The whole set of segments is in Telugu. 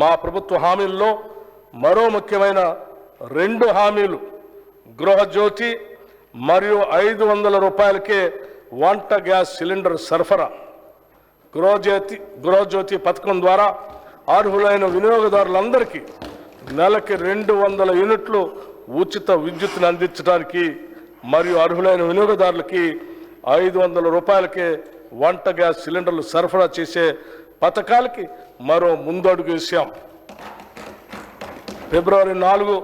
మా ప్రభుత్వ హామీల్లో మరో ముఖ్యమైన రెండు హామీలు. గృహజ్యోతి మరియు ఐదు వందల రూపాయలకే వంట గ్యాస్ సిలిండర్ సరఫరా. గృహజ్యోతి గృహజ్యోతి పథకం ద్వారా అర్హులైన వినియోగదారులందరికీ నెలకి రెండు వందల యూనిట్లు ఉచిత విద్యుత్తును అందించడానికి మరియు అర్హులైన వినియోగదారులకి ఐదు వందల రూపాయలకే వంట గ్యాస్ సిలిండర్లు సరఫరా చేసే పథకాలకి మరో ముందడుగు వేసాం. ఫిబ్రవరి నాలుగు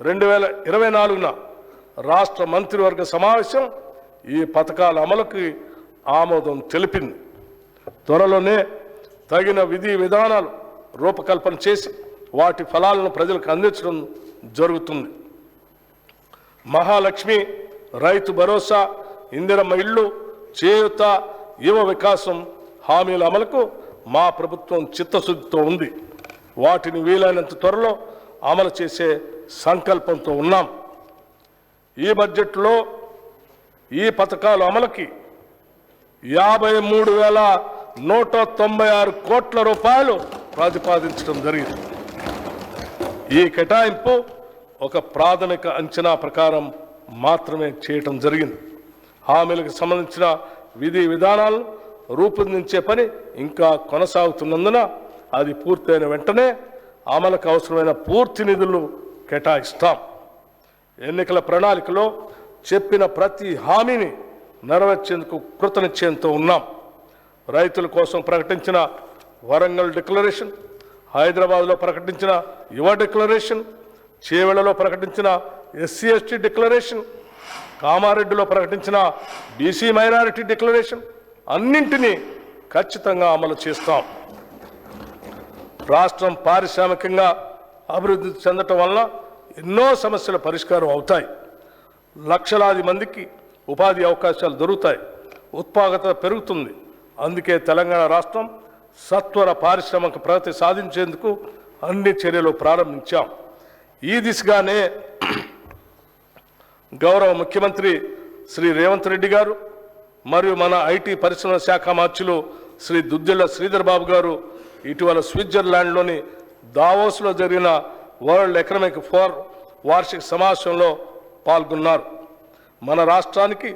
రెండు వేల ఇరవై నాలుగున రాష్ట్ర మంత్రివర్గ సమావేశం ఈ పథకాల అమలుకి ఆమోదం తెలిపింది. త్వరలోనే తగిన విధి విధానాలు రూపకల్పన చేసి వాటి ఫలాలను ప్రజలకు అందించడం జరుగుతుంది. మహాలక్ష్మి రైతు భరోసా ఇందిరమ్మ ఇళ్ళు చేయుత యువ వికాసం హామీల అమలుకు మా ప్రభుత్వం చిత్తశుద్ధితో ఉంది. వాటిని వీలైనంత త్వరలో అమలు చేసే సంకల్పంతో ఉన్నాం. ఈ బడ్జెట్లో ఈ పథకాలు అమలుకి యాభై మూడు వేల నూట తొంభై ఆరు కోట్ల రూపాయలు ప్రతిపాదించడం జరిగింది. ఈ కేటాయింపు ఒక ప్రాథమిక అంచనా ప్రకారం మాత్రమే చేయటం జరిగింది. హామీలకు సంబంధించిన విధి విధానాలను రూపొందించే పని ఇంకా కొనసాగుతున్నందున అది పూర్తయిన వెంటనే అమలుకు అవసరమైన పూర్తి నిధులు కేటాయిస్తాం. ఎన్నికల ప్రణాళికలో చెప్పిన ప్రతి హామీని నెరవేర్చేందుకు కృతనిశ్చయంతో ఉన్నాం. రైతుల కోసం ప్రకటించిన వరంగల్ డిక్లరేషన్ హైదరాబాద్లో ప్రకటించిన యువ డిక్లరేషన్ చేవెళ్ళలో ప్రకటించిన ఎస్సీ ఎస్టీ డిక్లరేషన్ కామారెడ్డిలో ప్రకటించిన బీసీ మైనారిటీ డిక్లరేషన్ అన్నింటినీ ఖచ్చితంగా అమలు చేస్తాం. రాష్ట్రం పారిశ్రామికంగా అభివృద్ధి చెందటం వలన ఎన్నో సమస్యల పరిష్కారం అవుతాయి. లక్షలాది మందికి ఉపాధి అవకాశాలు దొరుకుతాయి. ఉత్పాదకత పెరుగుతుంది. అందుకే తెలంగాణ రాష్ట్రం సత్వర పారిశ్రామిక ప్రగతి సాధించేందుకు అన్ని చర్యలు ప్రారంభించాం. ఈ దిశగానే గౌరవ ముఖ్యమంత్రి శ్రీ రేవంత్ రెడ్డి గారు మరియు మన ఐటీ పరిశ్రమల శాఖ మార్చులు శ్రీ దుద్దిల్ల శ్రీధర్ బాబు గారు ఇటీవల స్విట్జర్లాండ్లోని దావోస్లో జరిగిన వరల్డ్ ఎకనామిక్ ఫోర్ వార్షిక సమావేశంలో పాల్గొన్నారు. మన రాష్ట్రానికి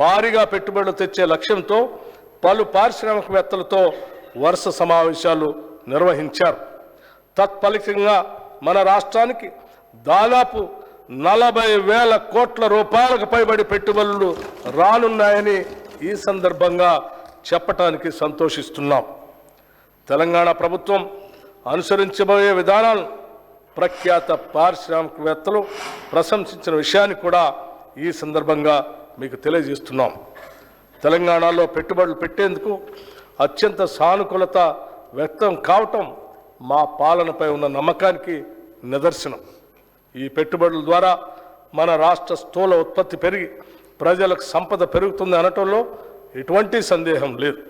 భారీగా పెట్టుబడులు తెచ్చే లక్ష్యంతో పలు పారిశ్రామికవేత్తలతో వరుస సమావేశాలు నిర్వహించారు. తత్ఫలితంగా మన రాష్ట్రానికి దాదాపు నలభై వేల కోట్ల రూపాయలకు పైబడి పెట్టుబడులు రానున్నాయని ఈ సందర్భంగా చెప్పటానికి సంతోషిస్తున్నాం. తెలంగాణ ప్రభుత్వం అనుసరించబోయే విధానాలను ప్రఖ్యాత పారిశ్రామికవేత్తలు ప్రశంసించిన విషయాన్ని కూడా ఈ సందర్భంగా మీకు తెలియజేస్తున్నాం. తెలంగాణలో పెట్టుబడులు పెట్టేందుకు అత్యంత సానుకూలత వ్యక్తం కావటం మా పాలనపై ఉన్న నమ్మకానికి నిదర్శనం. ఈ పెట్టుబడుల ద్వారా మన రాష్ట్ర స్థూల ఉత్పత్తి పెరిగి ప్రజలకు సంపద పెరుగుతుంది అనటంలో ఎటువంటి సందేహం లేదు.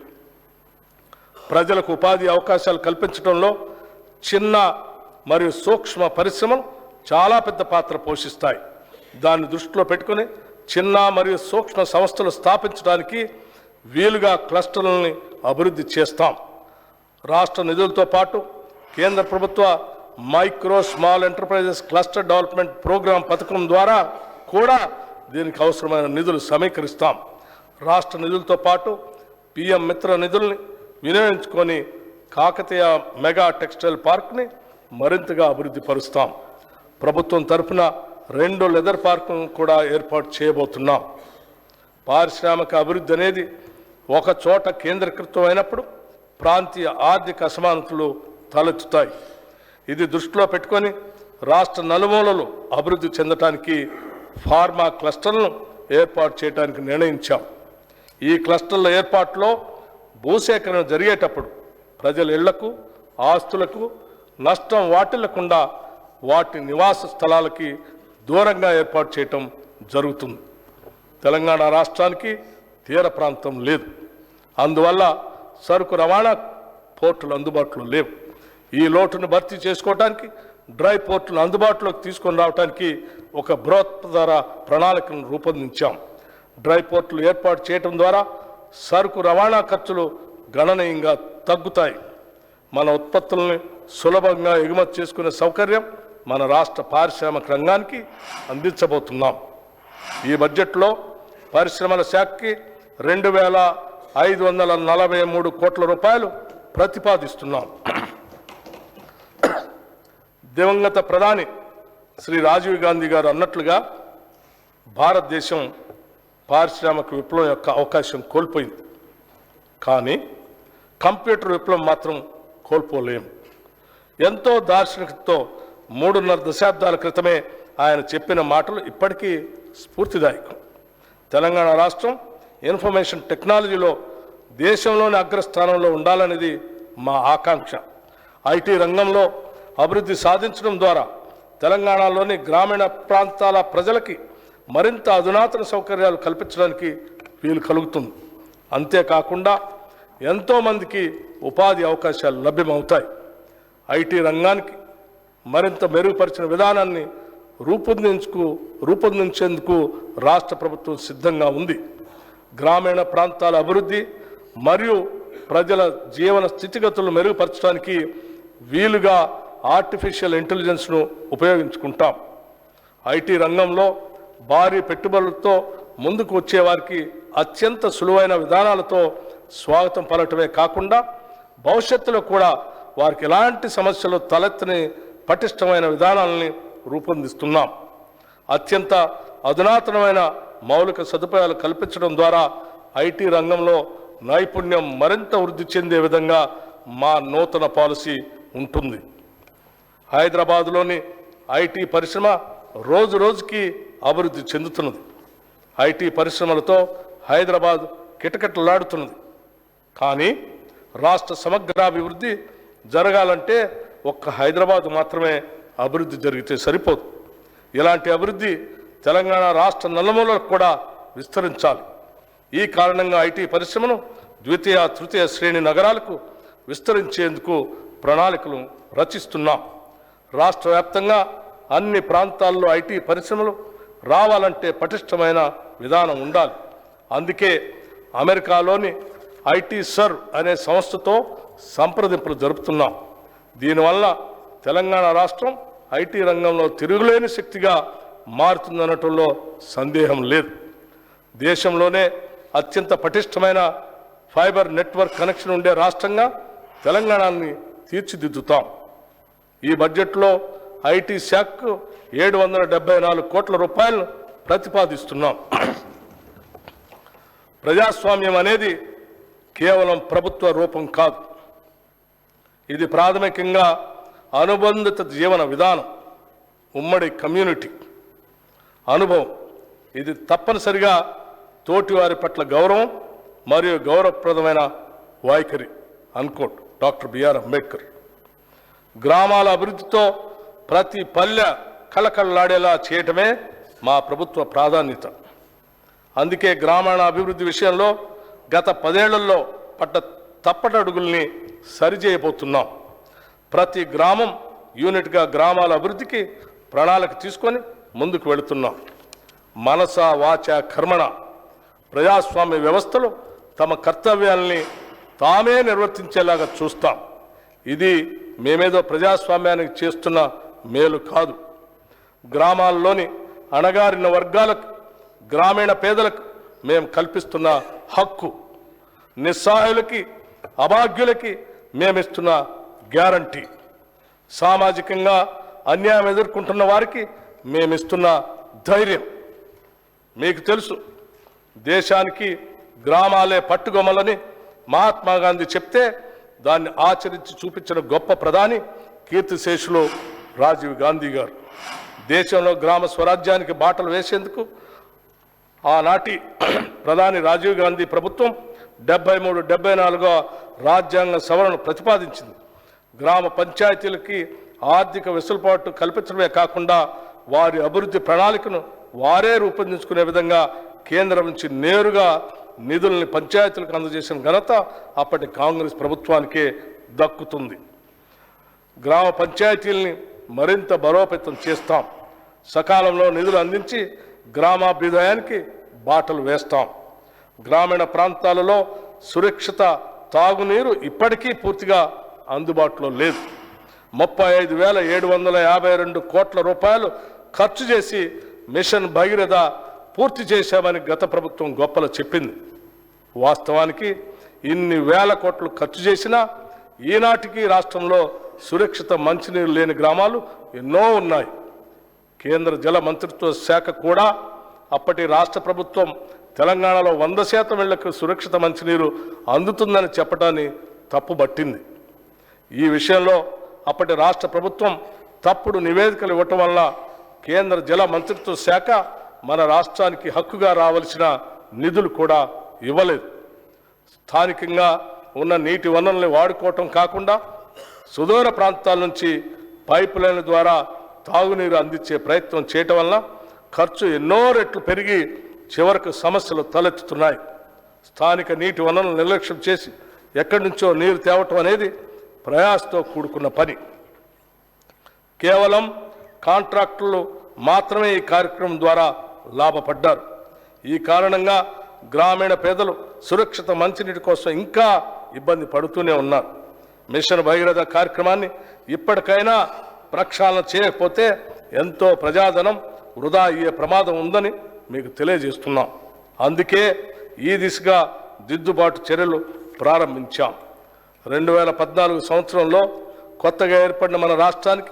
ప్రజలకు ఉపాధి అవకాశాలు కల్పించడంలో చిన్న మరియు సూక్ష్మ పరిశ్రమలు చాలా పెద్ద పాత్ర పోషిస్తాయి. దాన్ని దృష్టిలో పెట్టుకుని చిన్న మరియు సూక్ష్మ సంస్థలు స్థాపించడానికి వీలుగా క్లస్టర్లని అభివృద్ధి చేస్తాం. రాష్ట్ర నిధులతో పాటు కేంద్ర ప్రభుత్వ micro small enterprises cluster development programme పథకం ద్వారా కూడా దీనికి అవసరమైన నిధులు సమీకరిస్తాం. రాష్ట్ర నిధులతో పాటు పిఎం మిత్ర నిధుల్ని వినియోగించుకొని కాకతీయ మెగా టెక్స్టైల్ పార్క్ని మరింతగా అభివృద్ధి పరుస్తాం. ప్రభుత్వం తరఫున రెండు లెదర్ పార్కును కూడా ఏర్పాటు చేయబోతున్నాం. పారిశ్రామిక అభివృద్ధి అనేది ఒక చోట కేంద్రీకృతం అయినప్పుడు ప్రాంతీయ ఆర్థిక అసమానతలు తలెత్తుతాయి. ఇది దృష్టిలో పెట్టుకొని రాష్ట్ర నలుమూలలు అభివృద్ధి చెందటానికి ఫార్మా క్లస్టర్లను ఏర్పాటు చేయడానికి నిర్ణయించాం. ఈ క్లస్టర్ల ఏర్పాటులో భూసేకరణ జరిగేటప్పుడు ప్రజల ఇళ్ళకు ఆస్తులకు నష్టం వాటిల్లకుండా వాటి నివాస స్థలాలకి దూరంగా ఏర్పాటు చేయటం జరుగుతుంది. తెలంగాణ రాష్ట్రానికి తీర ప్రాంతం లేదు. అందువల్ల సరుకు రవాణా పోర్టులు అందుబాటులో లేవు. ఈ లోటును భర్తీ చేసుకోవడానికి డ్రై పోర్టులు అందుబాటులోకి తీసుకొని రావడానికి ఒక బృహత్తర ప్రణాళికను రూపొందించాం. డ్రై పోర్టులు ఏర్పాటు చేయడం ద్వారా సరుకు రవాణా ఖర్చులు గణనీయంగా తగ్గుతాయి. మన ఉత్పత్తుల్ని సులభంగా ఎగుమతి చేసుకునే సౌకర్యం మన రాష్ట్ర పారిశ్రామిక రంగానికి అందించబోతున్నాం. ఈ బడ్జెట్లో పరిశ్రమల శాఖకి రెండు వేల ఐదు వందల నలభై మూడు కోట్ల రూపాయలు ప్రతిపాదిస్తున్నాం. దివంగత ప్రధాని శ్రీ రాజీవ్ గాంధీ గారు అన్నట్లుగా భారతదేశం పారిశ్రామిక విప్లవం యొక్క అవకాశం కోల్పోయింది. కానీ కంప్యూటర్ విప్లవం మాత్రం కోల్పోలేము ఎంతో దార్శనికతతో మూడున్నర దశాబ్దాల క్రితమే ఆయన చెప్పిన మాటలు ఇప్పటికీ స్ఫూర్తిదాయకం. తెలంగాణ రాష్ట్రం ఇన్ఫర్మేషన్ టెక్నాలజీలో దేశంలోని అగ్రస్థానంలో ఉండాలనేది మా ఆకాంక్ష. ఐటీ రంగంలో అభివృద్ధి సాధించడం ద్వారా తెలంగాణలోని గ్రామీణ ప్రాంతాల ప్రజలకి మరింత అధునాతన సౌకర్యాలు కల్పించడానికి వీలు కలుగుతుంది. అంతేకాకుండా ఎంతోమందికి ఉపాధి అవకాశాలు లభ్యమవుతాయి. ఐటీ రంగానికి మరింత మెరుగుపరిచిన విధానాన్ని రూపొందించుకు రూపొందించేందుకు రాష్ట్ర ప్రభుత్వం సిద్ధంగా ఉంది. గ్రామీణ ప్రాంతాల అభివృద్ధి మరియు ప్రజల జీవన స్థితిగతులను మెరుగుపరచడానికి వీలుగా ఆర్టిఫిషియల్ ఇంటెలిజెన్స్ను ఉపయోగించుకుంటాం. ఐటీ రంగంలో భారీ పెట్టుబడులతో ముందుకు వచ్చే వారికి అత్యంత సులువైన విధానాలతో స్వాగతం పలటమే కాకుండా భవిష్యత్తులో కూడా వారికి ఎలాంటి సమస్యలు తలెత్తని పటిష్టమైన విధానాలని రూపొందిస్తున్నాం. అత్యంత అధునాతనమైన మౌలిక సదుపాయాలు కల్పించడం ద్వారా ఐటీ రంగంలో నైపుణ్యం మరింత వృద్ధి చెందే విధంగా మా నూతన పాలసీ ఉంటుంది. హైదరాబాదులోని ఐటీ పరిశ్రమ రోజు రోజుకి అభివృద్ధి చెందుతున్నది. ఐటీ పరిశ్రమలతో హైదరాబాద్ కిటకిటలాడుతున్నది. కానీ రాష్ట్ర సమగ్రాభివృద్ధి జరగాలంటే ఒక్క హైదరాబాద్ మాత్రమే అభివృద్ధి జరిగితే సరిపోదు. ఇలాంటి అభివృద్ధి తెలంగాణ రాష్ట్ర నల్లమూలకు కూడా విస్తరించాలి. ఈ కారణంగా ఐటీ పరిశ్రమను ద్వితీయ తృతీయ శ్రేణి నగరాలకు విస్తరించేందుకు ప్రణాళికలు రచిస్తున్నాం. రాష్ట్ర వ్యాప్తంగా అన్ని ప్రాంతాల్లో ఐటీ పరిశ్రమలు రావాలంటే పటిష్టమైన విధానం ఉండాలి. అందుకే అమెరికాలోని ఐటీ సర్ అనే సంస్థతో సంప్రదింపులు జరుపుతున్నాం. దీనివల్ల తెలంగాణ రాష్ట్రం ఐటీ రంగంలో తిరుగులేని శక్తిగా మారుతుందనటంలో సందేహం లేదు. దేశంలోనే అత్యంత పటిష్టమైన ఫైబర్ నెట్వర్క్ కనెక్షన్ ఉండే రాష్ట్రంగా తెలంగాణని తీర్చిదిద్దుతాం. ఈ బడ్జెట్లో ఐటీ శాఖకు ఏడు వందల డెబ్బై నాలుగు కోట్ల రూపాయలను ప్రతిపాదిస్తున్నాం. ప్రజాస్వామ్యం అనేది కేవలం ప్రభుత్వ రూపం కాదు. ఇది ప్రాథమికంగా అనుబంధిత జీవన విధానం ఉమ్మడి కమ్యూనిటీ. అనుభవం ఇది తప్పనిసరిగా తోటివారి పట్ల గౌరవం మరియు గౌరవప్రదమైన వైఖరి అనుకోట్ డాక్టర్ బిఆర్ అంబేద్కర్. గ్రామాల అభివృద్ధితో ప్రతి పల్లె కళకళలాడేలా చేయటమే మా ప్రభుత్వ ప్రాధాన్యత. అందుకే గ్రామీణ అభివృద్ధి విషయంలో గత పదేళ్ళలో పట్ట తప్పటడుగుల్ని సరిచేయబోతున్నాం. ప్రతి గ్రామం యూనిట్గా గ్రామాల అభివృద్ధికి ప్రణాళిక తీసుకొని ముందుకు వెళుతున్నాం. మనస వాచ కర్మణ ప్రజాస్వామ్య వ్యవస్థలో తమ కర్తవ్యాల్ని తామే నిర్వర్తించేలాగా చూస్తాం. ఇది మేమేదో ప్రజాస్వామ్యానికి చేస్తున్న మేలు కాదు. గ్రామాల్లోని అణగారిన వర్గాలకు గ్రామీణ పేదలకు మేము కల్పిస్తున్న హక్కు నిస్సహాయులకి అభాగ్యులకి మేమిస్తున్న గ్యారంటీ. సామాజికంగా అన్యాయం ఎదుర్కొంటున్న వారికి మేమిస్తున్న ధైర్యం. మీకు తెలుసు దేశానికి గ్రామాలే పట్టుగొమ్మలని మహాత్మా గాంధీ చెప్తే దాన్ని ఆచరించి చూపించిన గొప్ప ప్రధాని కీర్తిశేషులు రాజీవ్ గాంధీ గారు. దేశంలో గ్రామ స్వరాజ్యానికి బాటలు వేసేందుకు ఆనాటి ప్రధాని రాజీవ్ గాంధీ ప్రభుత్వం డెబ్బై మూడు డెబ్బై నాలుగో రాజ్యాంగ సవరణను ప్రతిపాదించింది. గ్రామ పంచాయతీలకి ఆర్థిక వెసులుబాటు కల్పించడమే కాకుండా వారి అభివృద్ధి ప్రణాళికను వారే రూపొందించుకునే విధంగా కేంద్రం నుంచి నేరుగా నిధుల్ని పంచాయతీలకు అందజేసిన ఘనత అప్పటి కాంగ్రెస్ ప్రభుత్వానికే దక్కుతుంది. గ్రామ పంచాయతీల్ని మరింత బలోపేతం చేస్తాం. సకాలంలో నిధులు అందించి గ్రామాభ్యుదయానికి బాటలు వేస్తాం. గ్రామీణ ప్రాంతాలలో సురక్షిత తాగునీరు ఇప్పటికీ పూర్తిగా అందుబాటులో లేదు. ముప్పై ఐదు వేల ఏడు వందల యాభై రెండు కోట్ల రూపాయలు ఖర్చు చేసి మిషన్ భగీరథ పూర్తి చేశామని గత ప్రభుత్వం గొప్పలు చెప్పింది. వాస్తవానికి ఇన్ని వేల కోట్లు ఖర్చు చేసినా ఈనాటికి రాష్ట్రంలో సురక్షిత మంచినీరు లేని గ్రామాలు ఎన్నో ఉన్నాయి. కేంద్ర జల మంత్రిత్వ శాఖ కూడా అప్పటి రాష్ట్ర ప్రభుత్వం తెలంగాణలో వంద శాతం ఇళ్ళకు సురక్షిత మంచినీరు అందుతుందని చెప్పడాన్ని తప్పుబట్టింది. ఈ విషయంలో అప్పటి రాష్ట్ర ప్రభుత్వం తప్పుడు నివేదికలు ఇవ్వటం వల్ల కేంద్ర జల మంత్రిత్వ శాఖ మన రాష్ట్రానికి హక్కుగా రావలసిన నిధులు కూడా ఇవ్వలేదు. స్థానికంగా ఉన్న నీటి వనరుల్ని వాడుకోవటం కాకుండా సుదూర ప్రాంతాల నుంచి పైప్ లైన్ల ద్వారా తాగునీరు అందించే ప్రయత్నం చేయటం వల్ల ఖర్చు ఎన్నో రెట్లు పెరిగి చివరకు సమస్యలు తలెత్తుతున్నాయి. స్థానిక నీటి వనరులను నిర్లక్ష్యం చేసి ఎక్కడి నుంచో నీరు తేవటం అనేది ప్రయాసతో కూడుకున్న పని. కేవలం కాంట్రాక్టులు మాత్రమే ఈ కార్యక్రమం ద్వారా లాభపడ్డారు. ఈ కారణంగా గ్రామీణ పేదలు సురక్షిత మంచినీటి కోసం ఇంకా ఇబ్బంది పడుతూనే ఉన్నారు. మిషన్ భగీరథ కార్యక్రమాన్ని ఇప్పటికైనా ప్రక్షాళన చేయకపోతే ఎంతో ప్రజాధనం వృధా అయ్యే ప్రమాదం ఉందని మీకు తెలియజేస్తున్నాం. అందుకే ఈ దిశగా దిద్దుబాటు చర్యలు ప్రారంభించాం. రెండు వేల పద్నాలుగు సంవత్సరంలో కొత్తగా ఏర్పడిన మన రాష్ట్రానికి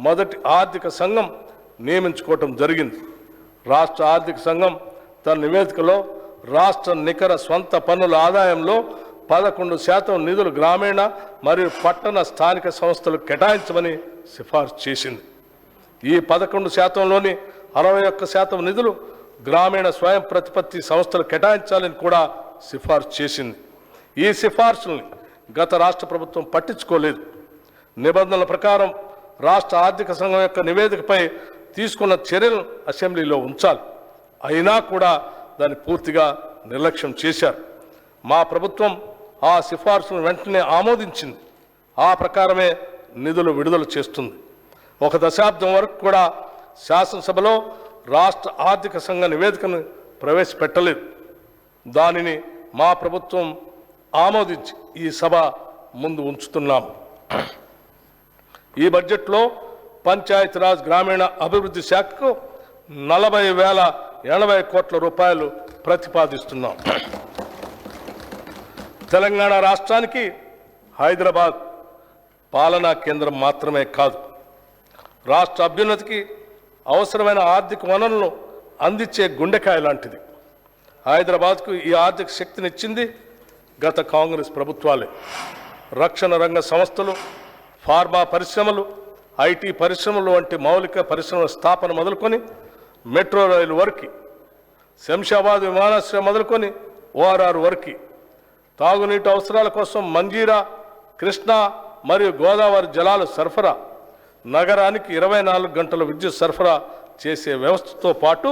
మొదటి ఆర్థిక సంఘం నియమించుకోవటం జరిగింది. రాష్ట్ర ఆర్థిక సంఘం తన నివేదికలో రాష్ట్ర నికర స్వంత పన్నుల ఆదాయంలో పదకొండు శాతం నిధులు గ్రామీణ మరియు పట్టణ స్థానిక సంస్థలు కేటాయించమని సిఫార్సు చేసింది. ఈ పదకొండు శాతంలోని అరవై ఒక్క శాతం నిధులు గ్రామీణ స్వయం ప్రతిపత్తి సంస్థలు కేటాయించాలని కూడా సిఫార్సు చేసింది. ఈ సిఫార్సుల్ని గత రాష్ట్ర ప్రభుత్వం పట్టించుకోలేదు. నిబంధనల ప్రకారం రాష్ట్ర ఆర్థిక సంఘం యొక్క నివేదికపై తీసుకున్న చర్యలను అసెంబ్లీలో ఉంచాలి. అయినా కూడా దాన్ని పూర్తిగా నిర్లక్ష్యం చేశారు. మా ప్రభుత్వం ఆ సిఫార్సును వెంటనే ఆమోదించింది. ఆ ప్రకారమే నిధులు విడుదల చేస్తుంది. ఒక దశాబ్దం వరకు కూడా శాసనసభలో రాష్ట్ర ఆర్థిక సంఘ నివేదికను ప్రవేశపెట్టలేదు. దానిని మా ప్రభుత్వం ఆమోదించి ఈ సభ ముందు ఉంచుతున్నాము ఈ బడ్జెట్లో పంచాయతీరాజ్ గ్రామీణ అభివృద్ధి శాఖకు నలభై వేల ఎనభై కోట్ల రూపాయలు ప్రతిపాదిస్తున్నాం. తెలంగాణ రాష్ట్రానికి హైదరాబాద్ పాలనా కేంద్రం మాత్రమే కాదు. రాష్ట్ర అభ్యున్నతికి అవసరమైన ఆర్థిక వనరులను అందించే గుండెకాయ లాంటిది. హైదరాబాద్కు ఈ ఆర్థిక శక్తినిచ్చింది గత కాంగ్రెస్ ప్రభుత్వాలే. రక్షణ రంగ సంస్థలు ఫార్మా పరిశ్రమలు ఐటీ పరిశ్రమలు వంటి మౌలిక పరిశ్రమల స్థాపన మొదలుకొని మెట్రో రైలు వరకు శంషాబాద్ విమానాశ్రయం మొదలుకొని ఓఆర్ఆర్ వరకు తాగునీటి అవసరాల కోసం మంజీరా కృష్ణా మరియు గోదావరి జలాలు సరఫరా నగరానికి ఇరవై నాలుగు గంటల విద్యుత్ సరఫరా చేసే వ్యవస్థతో పాటు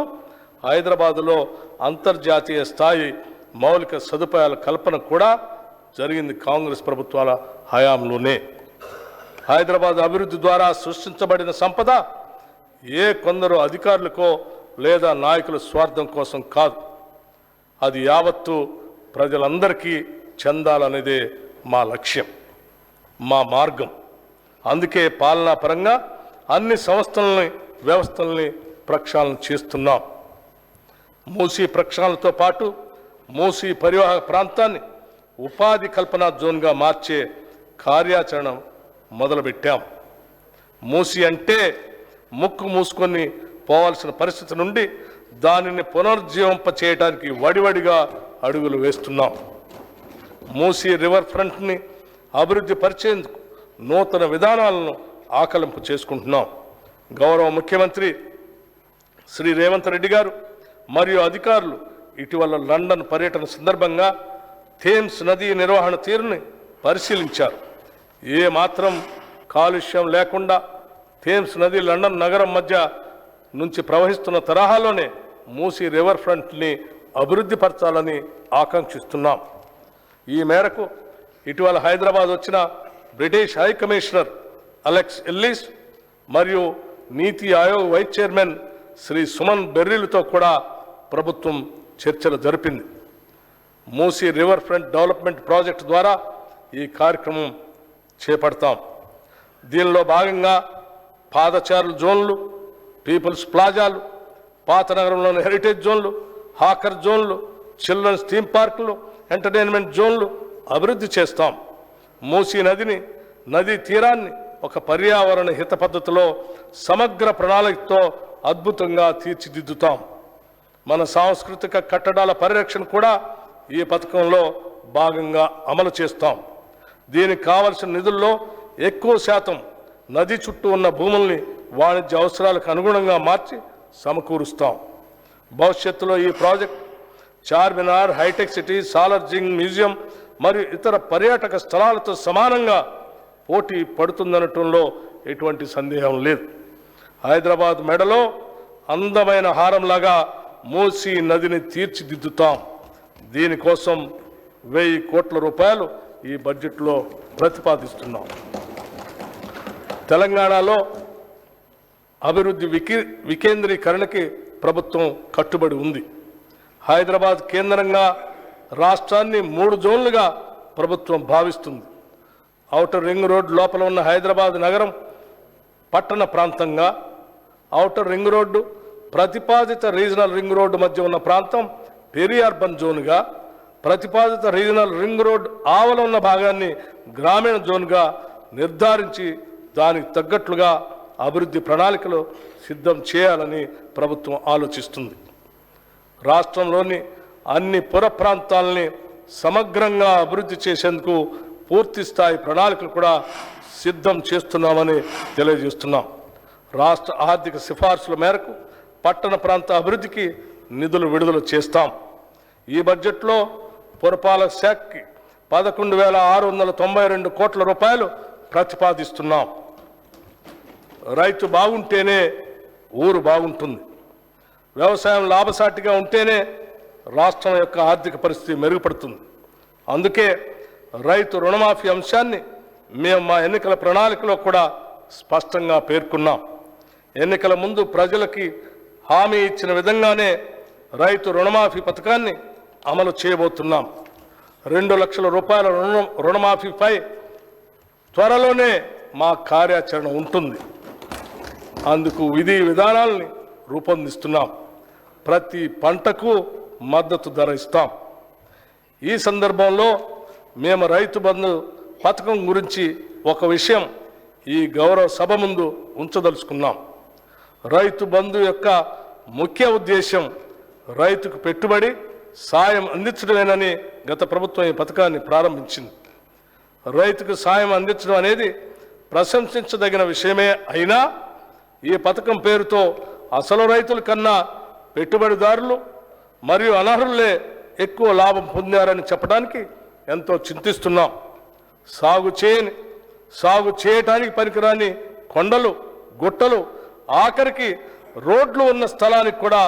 హైదరాబాదులో అంతర్జాతీయ స్థాయి మౌలిక సదుపాయాల కల్పన కూడా జరిగింది కాంగ్రెస్ ప్రభుత్వాల హయాంలోనే. హైదరాబాద్ అభివృద్ధి ద్వారా సృష్టించబడిన సంపద ఏ కొందరు అధికారులకో లేదా నాయకుల స్వార్థం కోసం కాదు. అది యావత్తు ప్రజలందరికీ చెందాలనేదే మా లక్ష్యం మా మార్గం. అందుకే పాలనా పరంగా అన్ని సంస్థలని వ్యవస్థల్ని ప్రక్షాళన చేస్తున్నాం. మూసీ ప్రక్షాళనతో పాటు మూసీ పరివాహక ప్రాంతాన్ని ఉపాధి కల్పన జోన్గా మార్చే కార్యాచరణ మొదలుపెట్టాం. మూసి అంటే ముక్కు మూసుకొని పోవాల్సిన పరిస్థితి నుండి దానిని పునరుజ్జీవింప చేయడానికి వడివడిగా అడుగులు వేస్తున్నాం. మూసీ రివర్ ఫ్రంట్ని అభివృద్ధి పరిచేందుకు నూతన విధానాలను ఆకలింపు చేసుకుంటున్నాం. గౌరవ ముఖ్యమంత్రి శ్రీ రేవంత్ రెడ్డి గారు మరియు అధికారులు ఇటీవల లండన్ పర్యటన సందర్భంగా థేమ్స్ నదీ నిర్వహణ తీరుని పరిశీలించారు. ఏ మాత్రం కాలుష్యం లేకుండా థేమ్స్ నది లండన్ నగరం మధ్య నుంచి ప్రవహిస్తున్న తరహాలోనే మూసీ రివర్ ఫ్రంట్ని అభివృద్ధి పరచాలని ఆకాంక్షిస్తున్నాం. ఈ మేరకు ఇటీవల హైదరాబాద్ వచ్చిన British high commissioner Alex Ellis మరియు నీతి ఆయోగ్ వైస్ చైర్మన్ శ్రీ సుమన్ బెర్రీలతో కూడా ప్రభుత్వం చర్చలు జరిపింది. Musi river front development project ద్వారా ఈ కార్యక్రమం చేపడతాం. దీనిలో భాగంగా పాదచారుల జోన్లు పీపుల్స్ ప్లాజాలు పాత నగరంలోని హెరిటేజ్ జోన్లు హాకర్ జోన్లు చిల్డ్రన్స్ థీమ్ పార్కులు ఎంటర్టైన్మెంట్ జోన్లు అభివృద్ధి చేస్తాం. మూసీ నదిని నదీ తీరాన్ని ఒక పర్యావరణ హిత పద్ధతిలో సమగ్ర ప్రణాళికతో అద్భుతంగా తీర్చిదిద్దుతాం. మన సాంస్కృతిక కట్టడాల పరిరక్షణ కూడా ఈ పథకంలో భాగంగా అమలు చేస్తాం. దీనికి కావలసిన నిధుల్లో ఎక్కువ శాతం నది చుట్టూ ఉన్న భూముల్ని వాణిజ్య అవసరాలకు అనుగుణంగా మార్చి సమకూరుస్తాం. భవిష్యత్తులో ఈ ప్రాజెక్ట్ చార్మినార్ హైటెక్ సిటీ సాలర్జింగ్ మ్యూజియం మరియు ఇతర పర్యాటక స్థలాలతో సమానంగా పోటీ పడుతుందనటంలో ఎటువంటి సందేహం లేదు. హైదరాబాద్ మెడలో అందమైన హారంలాగా మూసీ నదిని తీర్చిదిద్దుతాం. దీనికోసం వెయ్యి కోట్ల రూపాయలు ఈ బడ్జెట్లో ప్రతిపాదిస్తున్నాం. తెలంగాణలో అభివృద్ధి వికి వికేంద్రీకరణకి ప్రభుత్వం కట్టుబడి ఉంది. హైదరాబాద్ కేంద్రంగా రాష్ట్రాన్ని మూడు జోన్లుగా ప్రభుత్వం భావిస్తుంది. ఔటర్ రింగ్ రోడ్ లోపల ఉన్న హైదరాబాద్ నగరం పట్టణ ప్రాంతంగా ఔటర్ రింగ్ రోడ్డు ప్రతిపాదిత రీజనల్ రింగ్ రోడ్డు మధ్య ఉన్న ప్రాంతం పెరి అర్బన్ జోన్గా ప్రతిపాదిత రీజనల్ రింగ్ రోడ్ ఆవల ఉన్న భాగాన్ని గ్రామీణ జోన్గా నిర్ధారించి దానికి తగ్గట్లుగా అభివృద్ధి ప్రణాళికలు సిద్ధం చేయాలని ప్రభుత్వం ఆలోచిస్తుంది. రాష్ట్రంలోని అన్ని పుర ప్రాంతాలని సమగ్రంగా అభివృద్ధి చేసేందుకు పూర్తి స్థాయి ప్రణాళికలు కూడా సిద్ధం చేస్తున్నామని తెలియజేస్తున్నాం. రాష్ట్ర ఆర్థిక సిఫార్సుల మేరకు పట్టణ ప్రాంత అభివృద్ధికి నిధులు విడుదల చేస్తాం. ఈ బడ్జెట్లో పురపాలక శాఖకి పదకొండు వేల ఆరు వందల తొంభై రెండు కోట్ల రూపాయలు ప్రతిపాదిస్తున్నాం. రైతు బాగుంటేనే ఊరు బాగుంటుంది. వ్యవసాయం లాభసాటిగా ఉంటేనే రాష్ట్రం యొక్క ఆర్థిక పరిస్థితి మెరుగుపడుతుంది. అందుకే రైతు రుణమాఫీ అంశాన్ని మేము మా ఎన్నికల ప్రణాళికలో కూడా స్పష్టంగా పేర్కొన్నాం. ఎన్నికల ముందు ప్రజలకి హామీ ఇచ్చిన విధంగానే రైతు రుణమాఫీ పథకాన్ని అమలు చేయబోతున్నాం. రెండు లక్షల రూపాయల రుణ రుణమాఫీపై త్వరలోనే మా కార్యాచరణ ఉంటుంది. అందుకు విధి విధానాల్ని రూపొందిస్తున్నాం. ప్రతి పంటకు మద్దతు ధర ఇస్తాం. ఈ సందర్భంలో మేము రైతు బంధు పథకం గురించి ఒక విషయం ఈ గౌరవ సభ ముందు ఉంచదలుచుకున్నాం. రైతు బంధు యొక్క ముఖ్య ఉద్దేశం రైతుకు పెట్టుబడి సాయం అందించడమేనని గత ప్రభుత్వం ఈ పథకాన్ని ప్రారంభించింది. రైతుకు సాయం అందించడం అనేది ప్రశంసించదగిన విషయమే అయినా ఈ పథకం పేరుతో అసలు రైతుల కన్నా పెట్టుబడిదారులు మరియు అనర్హులే ఎక్కువ లాభం పొందారని చెప్పడానికి ఎంతో చింతిస్తున్నాం. సాగు చేయని సాగు చేయటానికి పనికిరాని కొండలు గుట్టలు ఆఖరికి రోడ్లు ఉన్న స్థలానికి కూడా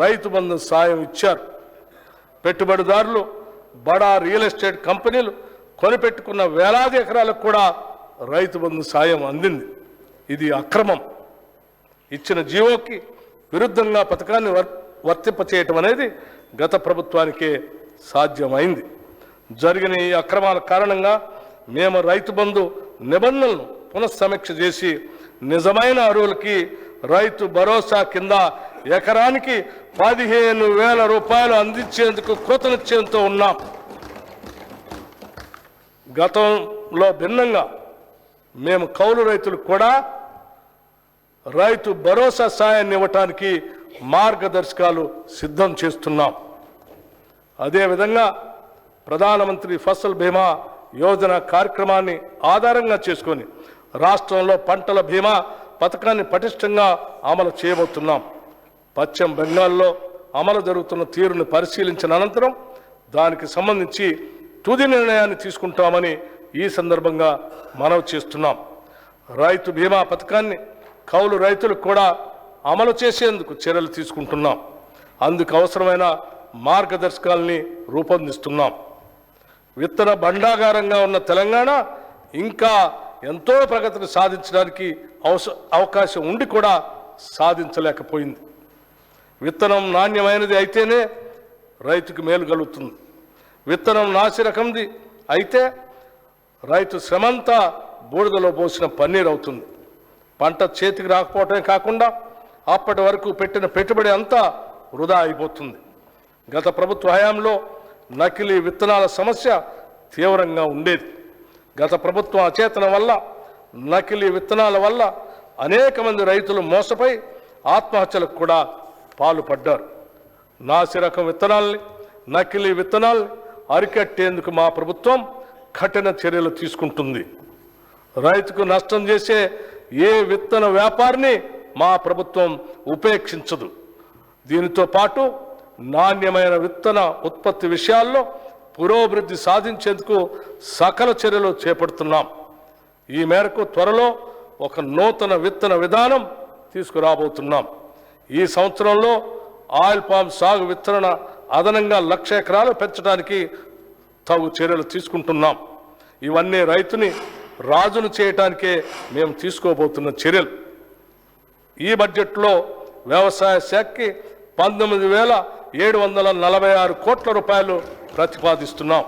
రైతు బంధు సాయం ఇచ్చారు. పెట్టుబడిదారులు బడా రియల్ ఎస్టేట్ కంపెనీలు కొనిపెట్టుకున్న వేలాది ఎకరాలకు కూడా రైతు బంధు సాయం అందింది. ఇది అక్రమం. ఇచ్చిన జీవోకి విరుద్ధంగా పథకాన్ని వర్ వర్తింపచేయటం అనేది గత ప్రభుత్వానికే సాధ్యమైంది. జరిగిన ఈ అక్రమాల కారణంగా మేము రైతు బంధు నిబంధనలను పునఃసమీక్ష చేసి నిజమైన అరువులకి రైతు భరోసా కింద ఎకరానికి పదిహేను వేల రూపాయలు అందించేందుకు కృతనిశ్చయంతో ఉన్నాం. గతంలో భిన్నంగా మేము కౌలు రైతులకు కూడా రైతు భరోసా సాయాన్ని ఇవ్వటానికి మార్గదర్శకాలు సిద్ధం చేస్తున్నాం. అదేవిధంగా ప్రధానమంత్రి ఫసల్ బీమా యోజన కార్యక్రమాన్ని ఆధారంగా చేసుకొని రాష్ట్రంలో పంటల బీమా పథకాన్ని పటిష్టంగా అమలు చేయబోతున్నాం. పశ్చిమ బెంగాల్లో అమలు జరుగుతున్న తీరును పరిశీలించిన అనంతరం దానికి సంబంధించి తుది నిర్ణయాన్ని తీసుకుంటామని ఈ సందర్భంగా మనవి చేస్తున్నాం. రైతు బీమా పథకాన్ని కౌలు రైతులకు కూడా అమలు చేసేందుకు చర్యలు తీసుకుంటున్నాం. అందుకు అవసరమైన మార్గదర్శకాల్ని రూపొందిస్తున్నాం. విత్తన భండాగారంగా ఉన్న తెలంగాణ ఇంకా ఎంతో ప్రగతిని సాధించడానికి అవస అవకాశం ఉండి కూడా సాధించలేకపోయింది. విత్తనం నాణ్యమైనది అయితేనే రైతుకు మేలు కలుగుతుంది. విత్తనం నాసి రకంది అయితే రైతు శ్రమంతా బూడిదలో పోసిన పన్నీరు అవుతుంది పంట చేతికి రాకపోవటమే కాకుండా అప్పటి వరకు పెట్టిన పెట్టుబడి అంతా వృధా అయిపోతుంది. గత ప్రభుత్వ హయాంలో నకిలీ విత్తనాల సమస్య తీవ్రంగా ఉండేది. గత ప్రభుత్వం అచేతన వల్ల నకిలీ విత్తనాల వల్ల అనేక మంది రైతులు మోసపై ఆత్మహత్యలకు కూడా పాల్పడ్డారు నాసి రకం విత్తనాల్ని నకిలీ విత్తనాల్ని అరికట్టేందుకు మా ప్రభుత్వం కఠిన చర్యలు తీసుకుంటుంది. రైతుకు నష్టం చేసే ఏ విత్తన వ్యాపారిని మా ప్రభుత్వం ఉపేక్షించదు. దీనితో పాటు నాణ్యమైన విత్తన ఉత్పత్తి విషయాల్లో పురోభివృద్ధి సాధించేందుకు సకల చర్యలు చేపడుతున్నాం. ఈ మేరకు త్వరలో ఒక నూతన విత్తన విధానం తీసుకురాబోతున్నాం. ఈ సంవత్సరంలో ఆయిల్ పామ్ సాగు విత్తన అదనంగా లక్ష ఎకరాలు పెంచడానికి తగు చర్యలు తీసుకుంటున్నాం. ఇవన్నీ రైతుని రాజును చేయటానికే మేము తీసుకోబోతున్న చర్యలు. ఈ బడ్జెట్లో వ్యవసాయ శాఖకి పంతొమ్మిది వేల ఏడు వందల నలభై ఆరు కోట్ల రూపాయలు ప్రతిపాదిస్తున్నాం.